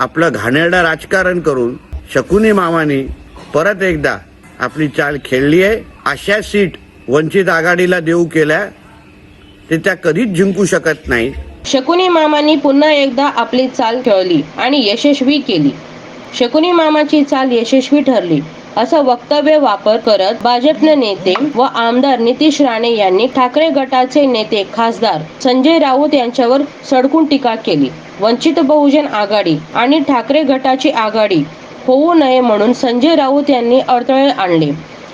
आपलं घाणेरडं राजकारण करून शकुनी मामानी परत एकदा आपली चाल खेळली आहे. अशा सीट वंचित आघाडीला देऊ केल्या ते त्या कधीच जिंकू शकत नाही. शकुनी मामानी पुन्हा एकदा आपली चाल खेळली आणि यशस्वी केली. शकुनी मामाची चाल यशस्वी ठरली. असं वक्तव्य वापर करत भाजपने नेते व आमदार नितीश राणे यांनी ठाकरे गटाचे नेते खासदार संजय राऊत यांच्यावर सडकून टीका केली. वंचित बहुजन आघाडी आणि ठाकरे गटाची आघाडी होऊ नये म्हणून संजय राऊत यांनी अडथळे आणले.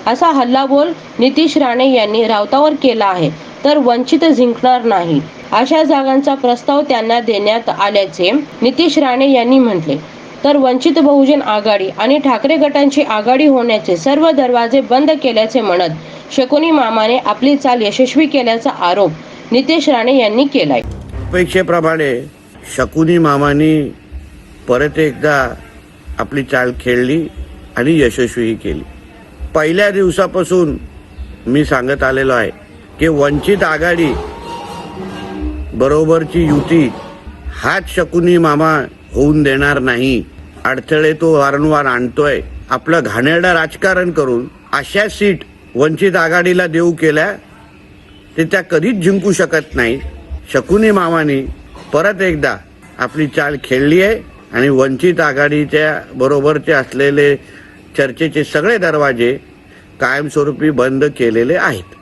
असा हल्लाबोल नितीश राणे यांनी राऊतावर केला आहे तर वंचित जिंकणार नाही. अशा जागांचा प्रस्ताव त्यांना देण्यात आल्याचे नितीश राणे यांनी म्हटले. तर वंचित बहुजन आघाडी आणि ठाकरे गटांची आघाडी होण्याचे सर्व दरवाजे बंद केल्याचे म्हणत शकुनी मामाने आपली चाल यशस्वी केल्याचा आरोप नितेश राणे यांनी केलाय. अपेक्षेप्रमाणे शकुनी मामानी परत एकदा आपली चाल खेळली आणि यशस्वीही केली. पहिल्या दिवसापासून मी सांगत आलेलो आहे की वंचित आघाडी बरोबरची युती हाच शकुनी मामा होऊन देणार नाही. अडथळे तो वारंवार आणतोय. आपलं घाणेरडं राजकारण करून अशा सीट वंचित आघाडीला देऊ केल्या ते त्या कधीच जिंकू शकत नाही. शकुनी मामानी परत एकदा आपली चाल खेळली आहे आणि वंचित आघाडीच्या बरोबरचे असलेले चर्चेचे सगळे दरवाजे कायमस्वरूपी बंद केलेले आहेत.